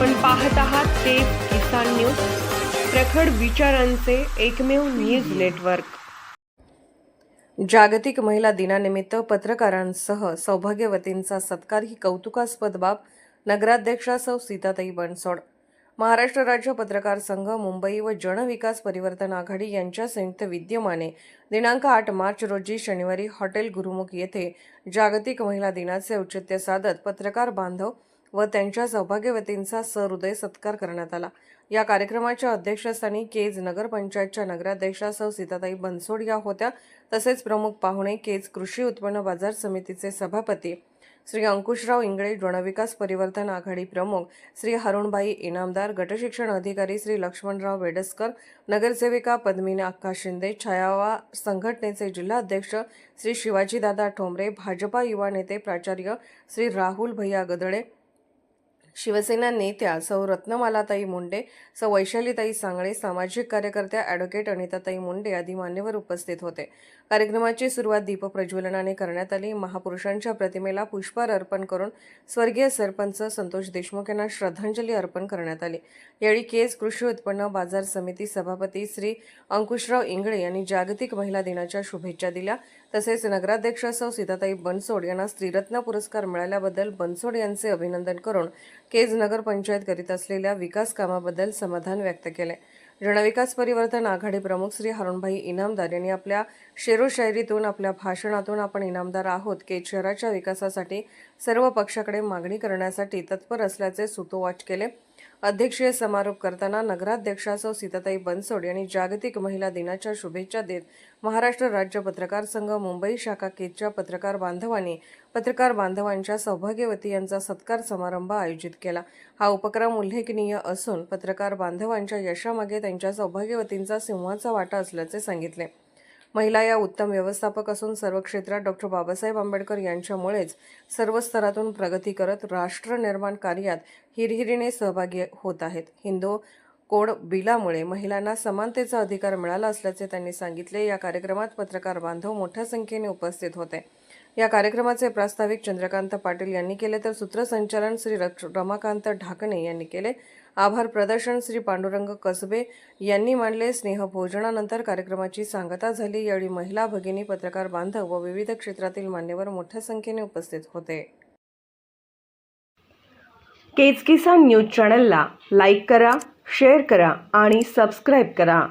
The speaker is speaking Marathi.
आपण पाहत आहात ते किसान न्यूज प्रखड विचारांचे एकमेव न्यूज नेटवर्क. जागतिक महिला दिनानिमित्त पत्रकारांसह सौभाग्यवतींचा सत्कार ही कौतुकास्पद बाब नगराध्यक्षा सौ सीताताई बनसोड. महाराष्ट्र राज्य पत्रकार संघ मुंबई व जनविकास परिवर्तन आघाडी यांच्या संयुक्त विद्यमाने दिनांक आठ मार्च रोजी शनिवारी हॉटेल गुरुमुख येथे जागतिक महिला दिनाचे औचित्य साधत पत्रकार बांधव व त्यांच्या सौभाग्यवतींचा सहृदय सत्कार करण्यात आला. या कार्यक्रमाच्या अध्यक्षस्थानी केज नगरपंचायतच्या नगराध्यक्षा सौ सीताताई बनसोड या होत्या. तसेच प्रमुख पाहुणे केज कृषी उत्पन्न बाजार समितीचे सभापती श्री अंकुशराव इंगळे जनविकास परिवर्तन आघाडी प्रमुख श्री हरुणबाई इनामदार गटशिक्षण अधिकारी श्री लक्ष्मणराव वेडसकर नगरसेविका पद्मिनी अक्का शिंदे छायावा संघटनेचे जिल्हाध्यक्ष श्री शिवाजीदादा ठोंबरे भाजपा युवा नेते प्राचार्य श्री राहुल भैया गदळे शिवसेना नेत्या सौ रत्नमालाताई मुंडे सौ वैशालीताई सांगळे सामाजिक कार्यकर्त्या ॲडव्होकेट अनिताताई मुंडे आदी मान्यवर उपस्थित होते. कार्यक्रमाची सुरुवात दीपप्रज्वलनाने करण्यात आली. महापुरुषांच्या प्रतिमेला पुष्पहार अर्पण करून स्वर्गीय सरपंच संतोष देशमुख यांना श्रद्धांजली अर्पण करण्यात आली. यावेळी केस कृषी उत्पन्न बाजार समिती सभापती श्री अंकुशराव इंगळे यांनी जागतिक महिला दिनाच्या शुभेच्छा दिल्या. तसेच नगराध्यक्ष सौ सीताताई बनसोड यांना स्त्रीरत्न पुरस्कार मिळाल्याबद्दल बनसोड यांचे अभिनंदन करून केज नगरपंचायत करीत असलेल्या विकास कामाबद्दल समाधान व्यक्त केले. जनविकास परिवर्तन आघाडी प्रमुख श्री हरुणभाई इनामदार यांनी आपल्या शेरोशायरीतून आपल्या भाषणातून आपण इनामदार आहोत. केज शहराच्या विकासासाठी सर्व पक्षाकडे मागणी करण्यासाठी तत्पर असल्याचे सुतोवाच केले. अध्यक्षीय समारोप करताना नगराध्यक्षासह सीताताई बनसोड यांनी जागतिक महिला दिनाच्या शुभेच्छा देत महाराष्ट्र राज्य पत्रकार संघ मुंबई शाखा केच्या पत्रकार बांधवांनी पत्रकार बांधवांच्या सौभाग्यवती यांचा सत्कार समारंभ आयोजित केला. हा उपक्रम उल्लेखनीय असून पत्रकार बांधवांच्या यशामागे त्यांच्या सौभाग्यवतींचा सिंहाचा वाटा असल्याचे सांगितले. महिला या उत्तम व्यवस्थापक असून सर्व क्षेत्रात डॉक्टर बाबासाहेब आंबेडकर यांच्यामुळेच सर्व स्तरातून प्रगती करत राष्ट्र निर्माण कार्यात हिरहिरीने सहभागी होत आहेत. हिंदू कोड बिलामुळे महिलांना समानतेचा अधिकार मिळाला असल्याचे त्यांनी सांगितले. या कार्यक्रमात पत्रकार बांधव मोठ्या संख्येने उपस्थित होते. या कार्यक्रमाचे प्रास्ताविक चंद्रकांत पाटील यांनी केले तर सूत्रसंचालन श्री रक्ष- रमाकांत ढाकणे यांनी केले. आभार प्रदर्शन श्री पांडुरंग कसबे यांनी मांडले. स्नेहभोजनानंतर कार्यक्रमाची सांगता झाली. यावेळी महिला भगिनी पत्रकार बांधव व विविध क्षेत्रातील मान्यवर मोठ्या संख्येने उपस्थित होते. केज किसान न्यूज चॅनलला लाईक करा शेअर करा आणि सबस्क्राईब करा.